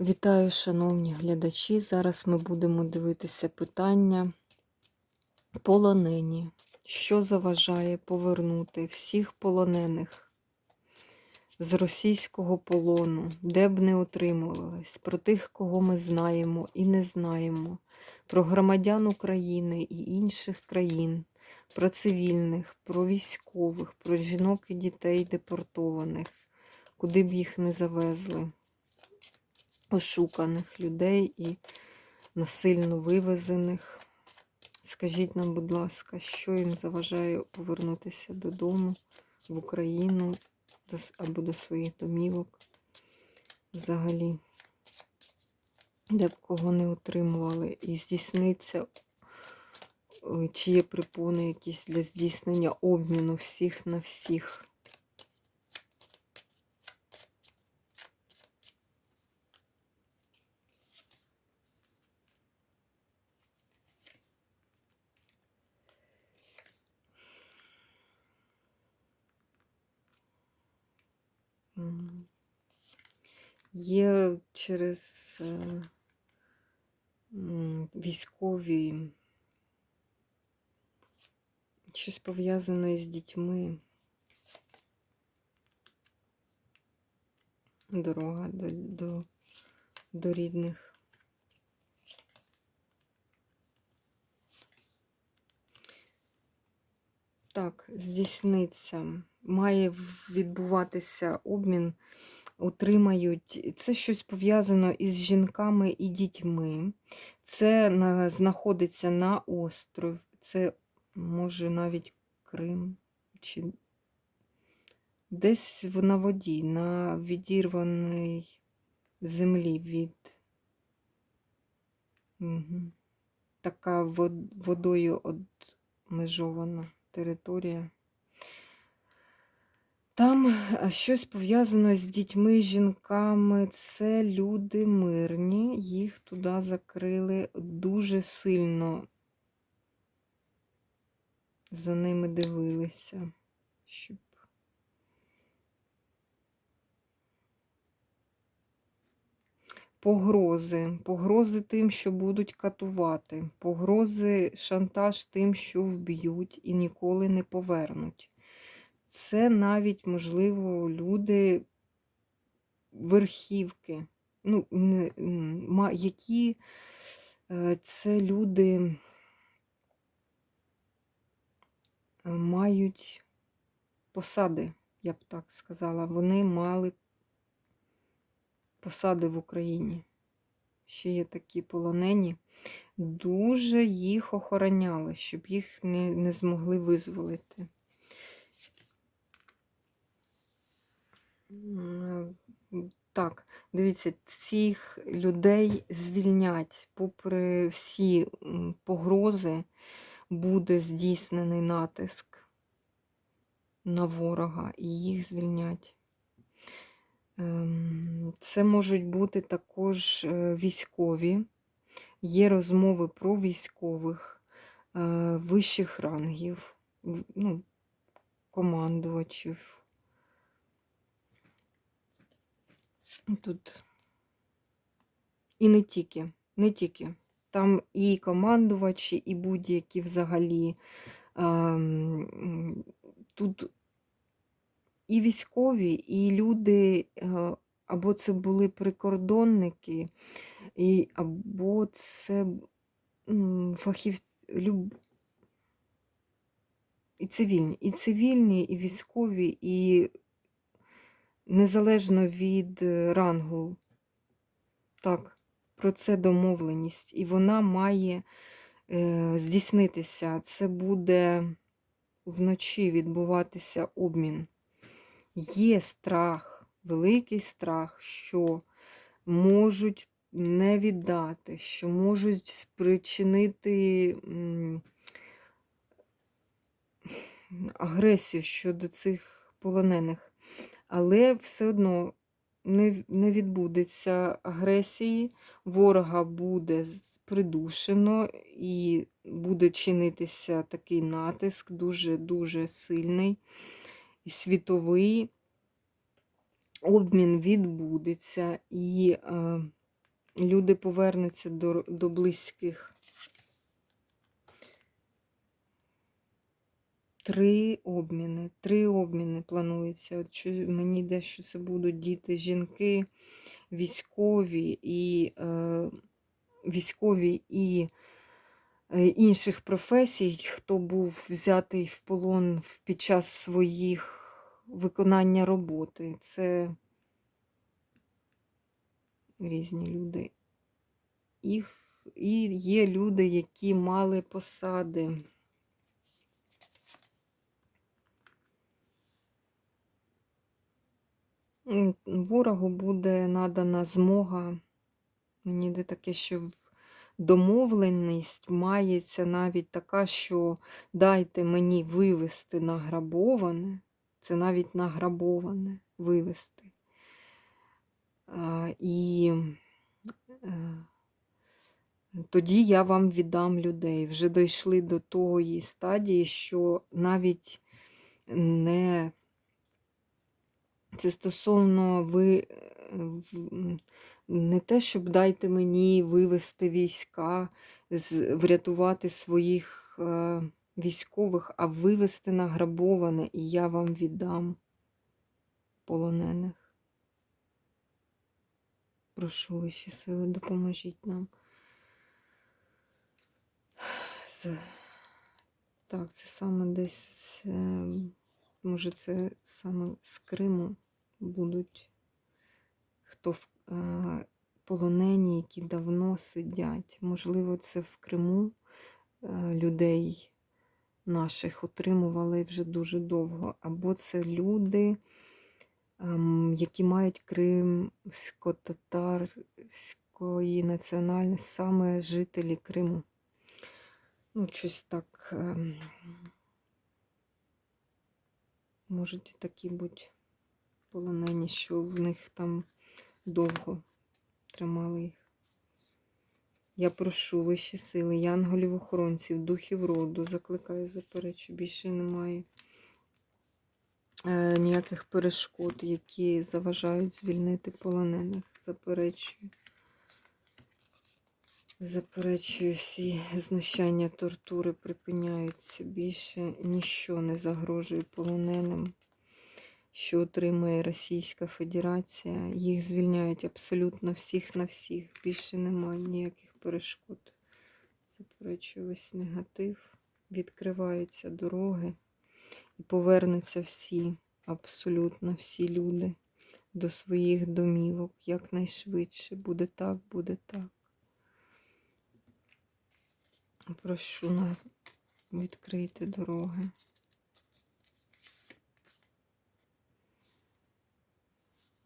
Вітаю, шановні глядачі. Зараз ми будемо дивитися питання полонені. Що заважає повернути всіх полонених з російського полону, де б не отримувались, про тих, кого ми знаємо і не знаємо, про громадян України і інших країн, про цивільних, про військових, про жінок і дітей депортованих, куди б їх не завезли ошуканих людей і насильно вивезених. Скажіть нам, будь ласка, що їм заважає повернутися додому, в Україну або до своїх домівок взагалі, де б кого не утримували, і здійсниться, ой, чи є припони якісь для здійснення обміну всіх на всіх. Є через е, військові щось пов'язане з дітьми. Дорога до, до, до рідних. Так, здійсниться. Має відбуватися обмін, отримають. Це щось пов'язано із жінками і дітьми. Це на, знаходиться на остров. Це може навіть Крим. Чи десь на воді, на відірваній землі від. Угу. Така водою обмежована територія. Там щось пов'язано з дітьми, жінками. Це люди мирні, їх туди закрили дуже сильно. За ними дивилися, щоб погрози, погрози тим, що будуть катувати, погрози, шантаж тим, що вб'ють і ніколи не повернуть. Це навіть, можливо, люди верхівки, ну, які е, це люди е, мають посади, я б так сказала. Вони мали посади в Україні. Ще є такі полонені. Дуже їх охороняли, щоб їх не, не змогли визволити. Так, дивіться, цих людей звільнять, попри всі погрози, буде здійснений натиск на ворога і їх звільнять. Ем, Це можуть бути також е, військові. Є розмови про військових е, вищих рангів, ну, командувачів. Тут і не тільки, не тільки. Там і командувачі, і будь-які взагалі. ем, Тут і військові, і люди, е, або це були прикордонники, і, або це фахівці, люб... і цивільні, і цивільні, і військові, і незалежно від е, рангу. Так, про це домовленість. І вона має е, здійснитися. Це буде вночі відбуватися обмін. Є страх, великий страх, що можуть не віддати, що можуть спричинити агресію щодо цих полонених. Але все одно не, не відбудеться агресії, ворога буде придушено і буде чинитися такий натиск дуже-дуже сильний і світовий. Обмін відбудеться, і е, люди повернуться до, до близьких. Три обміни. Три обміни планується. От що мені йде, що це будуть діти, жінки, військові і е, військові і інших професій, хто був взятий в полон під час своїх виконання роботи. Це різні люди. Їх, і є люди, які мали посади. Ворогу буде надана змога. Мені йде таке, що в- домовленість мається навіть така, що дайте мені вивести награбоване. Це навіть награбоване вивести. І е, тоді я вам віддам людей. Вже дійшли до тої стадії, що навіть не це стосовно ви е, не те, щоб дайте мені вивести війська, врятувати своїх е, військових, а вивести награбоване, і я вам віддам полонених. Прошу вищі сили, допоможіть нам. Так, це саме десь, е, може, це саме з Криму будуть хто в е, полонені, які давно сидять. Можливо, це в Криму е, людей наших отримували вже дуже довго. Або це люди, ем, які мають кримсько-татарської національності, саме жителі Криму. Ну, щось так. ем, Можуть такі бути полонені, що в них там довго тримали їх. Я прошу вищі сили, янголів-охоронців, духів роду, закликаю, заперечу, більше немає е, ніяких перешкод, які заважають звільнити полонених. Заперечую. Заперечую всі знущання, тортури припиняються. Більше ніщо не загрожує полоненим, що отримує Російська Федерація. Їх звільняють абсолютно всіх на всіх. Більше немає ніяких перешкод. Заперечую весь негатив. Відкриваються дороги і повернуться всі, абсолютно всі люди до своїх домівок якнайшвидше. Буде так, буде так. Прошу нас відкрити дороги.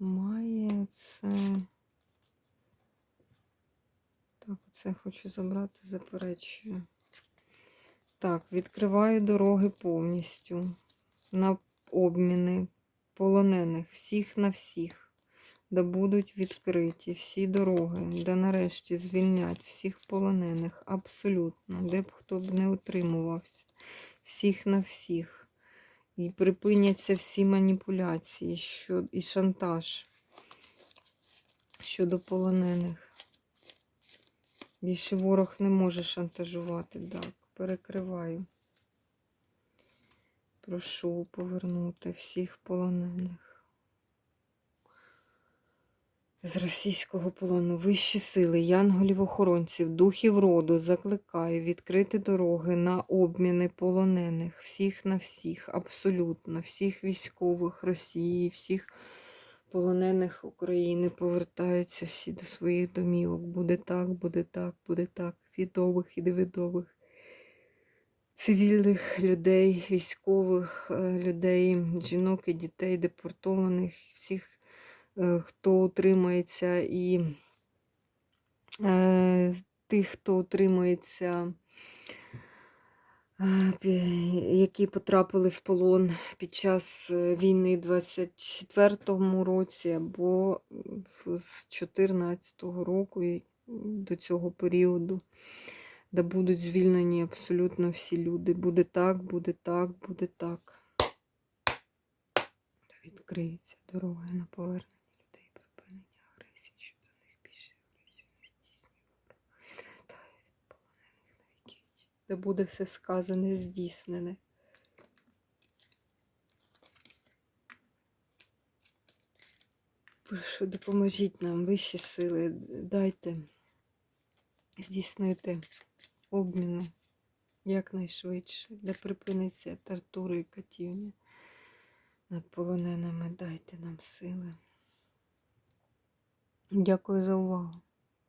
Має це. Так, це хочу забрати, заперечую. Так, відкриваю дороги повністю на обміни полонених, всіх на всіх. Да будуть відкриті всі дороги, де нарешті звільнять всіх полонених, абсолютно, де б хто б не утримувався, всіх на всіх. І припиняться всі маніпуляції що, і шантаж щодо полонених. Більше ворог не може шантажувати, так, перекриваю. Прошу повернути всіх полонених. З російського полону вищі сили, янголів-охоронців, духів роду закликаю відкрити дороги на обміни полонених, всіх на всіх, абсолютно, всіх військових Росії, всіх полонених України повертаються всі до своїх домівок. Буде так, буде так, буде так, відомих і невідомих. Цивільних людей, військових е, людей, жінок і дітей, депортованих, всіх хто утримується, і е, тих, хто утримується, е, які потрапили в полон під час е, війни 24-му році або з 14-го року і до цього періоду. Да будуть звільнені абсолютно всі люди. Буде так, буде так, буде так. Відкриються дороги на повернення інформація, них більше агресію не здійснює. Вертає від полонених на віки. Де буде все сказане, здійснене. Прошу, допоможіть нам вищі сили, дайте здійснити обміни якнайшвидше, де припиниться тортура і катівня над полоненими, дайте нам сили. Дякую за увагу.